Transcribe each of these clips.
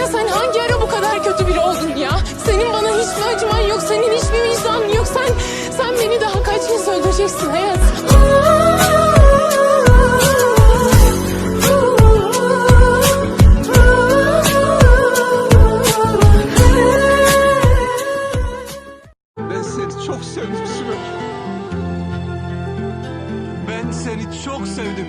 Ya sen hangi ara bu kadar kötü biri oldun ya? Senin bana hiç mi acıman yok? Senin hiçbir vicdanın yok. Sen sen beni daha kaç kez öldüreceksin hayat? Ben seni çok sevdim. Ben seni çok sevdim.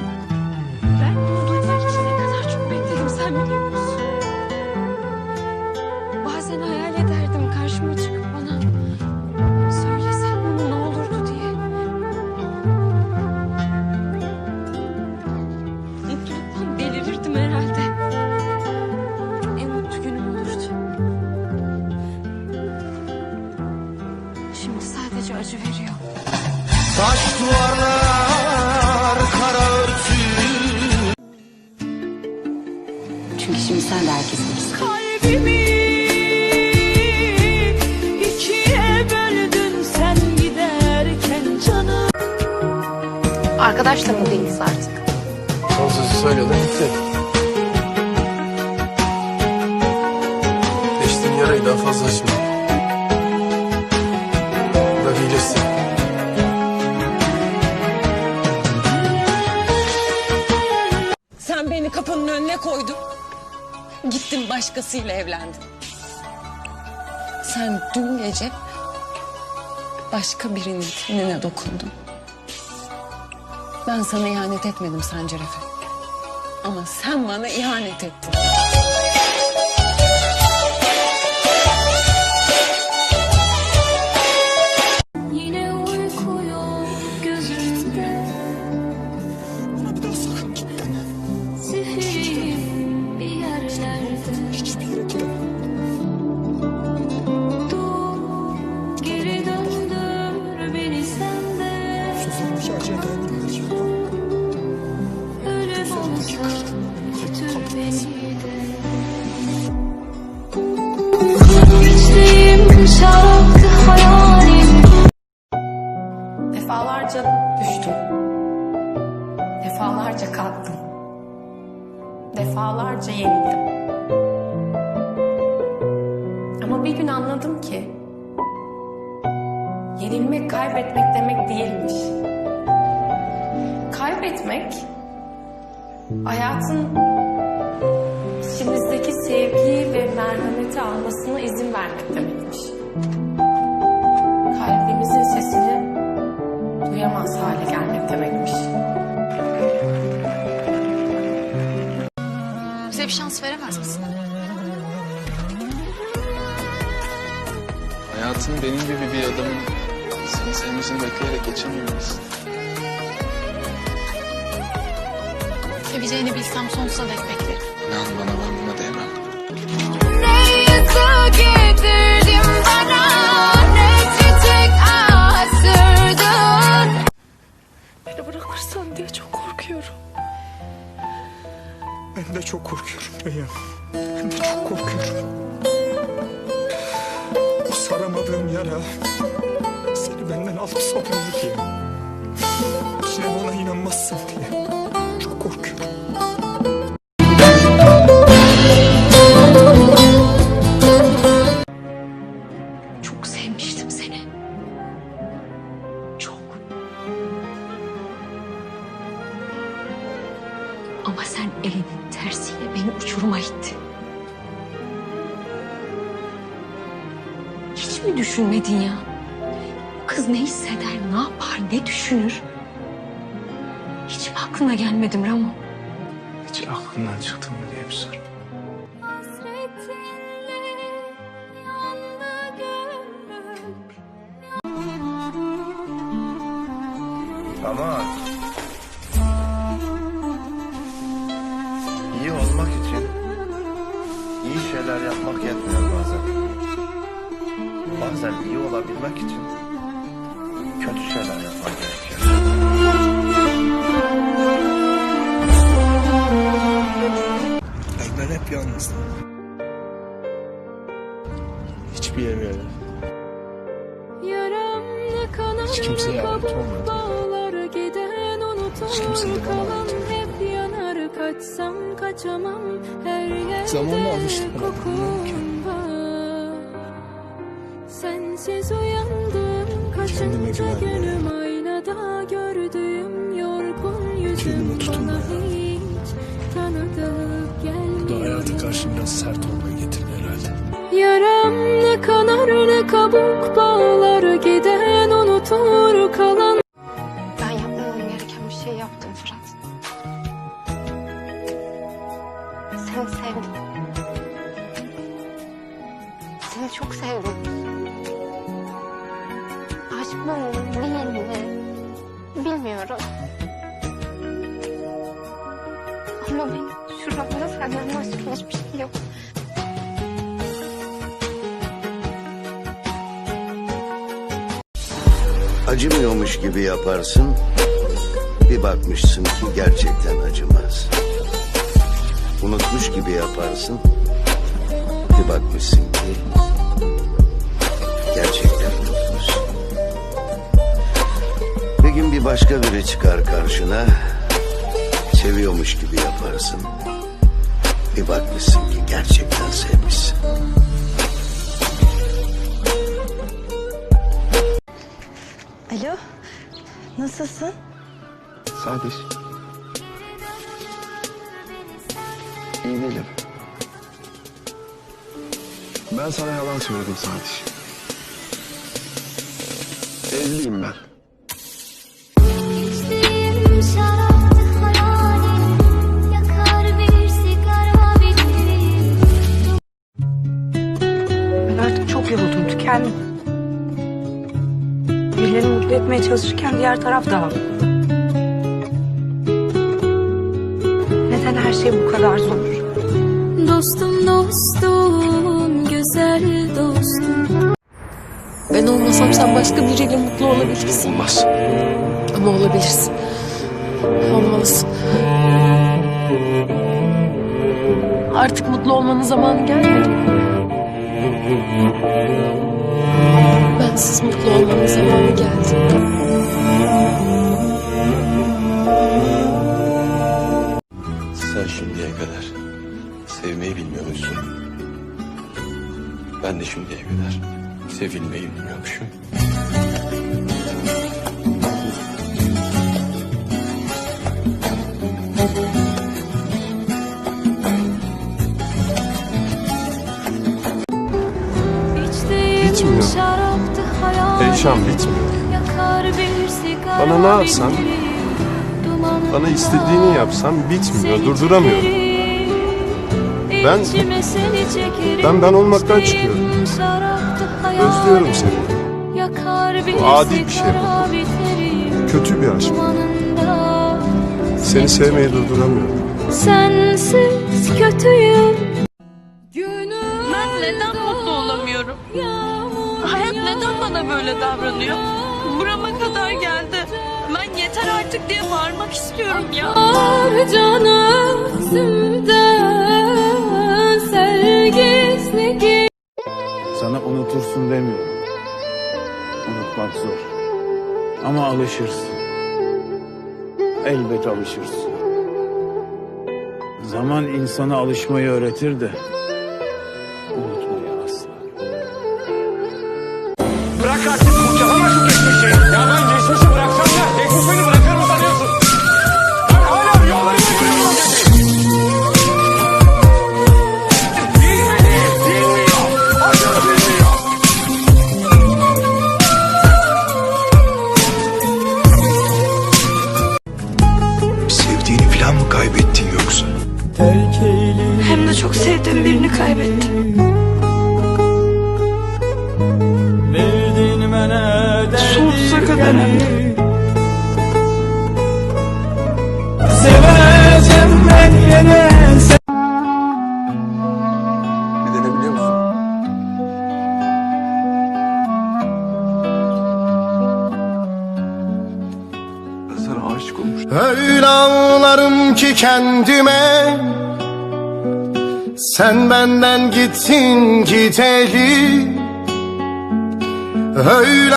Çünkü şimdi sen de herkes gibisin. Kalbimi ikiye böldün sen giderken canım. Arkadaş da mı değiliz artık? Son sözü söyledi gitti. Deştiğin yarayı daha fazla açma. Başkasıyla evlendin. Sen dün gece başka birinin tenine dokundun. Ben sana ihanet etmedim Sancar Efe. Ama sen bana ihanet ettin. Defalarca düştüm. Defalarca kalktım. Defalarca yenildim. Ama bir gün anladım ki yenilmek kaybetmek demek değilmiş. Kaybetmek hayatın sevgiyi ve merhameti almasına izin vermek demekmiş. Kalbimizin sesini duyamaz hale gelmek demekmiş. Bize bir şans veremez misin? Hayatın benim gibi bir adamın seni sevmesini bekleyerek geçememelisin. Seveceğini bilsem sonsuza dek beklerim. İnan bana ben buna değmem. Beni bırakırsan diye çok korkuyorum. Ben de çok korkuyorum Reyhan. Ben de çok korkuyorum. O saramadığım yara seni benden alıp sapılır diye. Yine bana inanmazsın diye. Düşünmedin ya? Kız ne hisseder, ne yapar, ne düşünür? Hiç mi aklına gelmedim Ramo? Hiç aklından çıktı mı diye bir soru. Ama iyi olmak için iyi şeyler yapmak yetmiyor bazen. Bazen iyi olabilmek için kötü şeyler yapmak gerekiyor. Ben hep yalnızdım. Hiçbir yere öyle. Hiç kimseye ait olmadı. Hiç kimse de bana ait kalan olmadı. hep yanar kaçsam kaçamam her yerde Zamanla alıştım herhalde, Sensiz uyandım güvenmiyorum. günüm aynada gördüğüm yorgun yüzüm bana ya. hiç tanıdık gelmiyor Bu da hayata karşı biraz sert olmayı getirdi herhalde. Yaram ne kanar ne kabuk Bilmiyorum. Ama benim şuramda senden başka hiçbir şey yok. Acımıyormuş gibi yaparsın. Bir bakmışsın ki gerçekten acımaz. Unutmuş gibi yaparsın. Bir bakmışsın ki gün bir başka biri çıkar karşına. Seviyormuş gibi yaparsın. Bir bakmışsın ki gerçekten sevmişsin. Alo, nasılsın? Sadece. İyi değilim. Ben sana yalan söyledim sadece. Evliyim ben. Tükendim. Birilerini mutlu etmeye çalışırken diğer taraf da haklı. Neden her şey bu kadar zor? Dostum dostum güzel dostum Ben olmasam sen başka biriyle mutlu olabilirsin. Olmaz. Ama olabilirsin. Olmalısın. Artık mutlu olmanın zamanı gelmedi mi? Bensiz mutlu olmanın zamanı geldi. Sen şimdiye kadar sevmeyi bilmiyor musun? Ben de şimdiye kadar sevilmeyi bilmiyormuşum. Eyşan bitmiyor. Bana ne yapsan, Bana istediğini yapsam bitmiyor, durduramıyorum. Ben- ben ben olmaktan çıkıyorum. Özlüyorum seni. Bu adi bir şey bu. Kötü bir aşk. Seni sevmeyi durduramıyorum. Sensiz kötüyüm. Ben neden mutlu olamıyorum? Neden bana böyle davranıyor? Burama kadar geldi. Ben yeter artık diye bağırmak istiyorum ya. Ah canım gözümden sevgisini giy. Sana unutursun demiyorum. Unutmak zor. Ama alışırsın. Elbet alışırsın. Zaman insana alışmayı öğretir de Karşı kendime. Sen benden gittin gideli. Öyle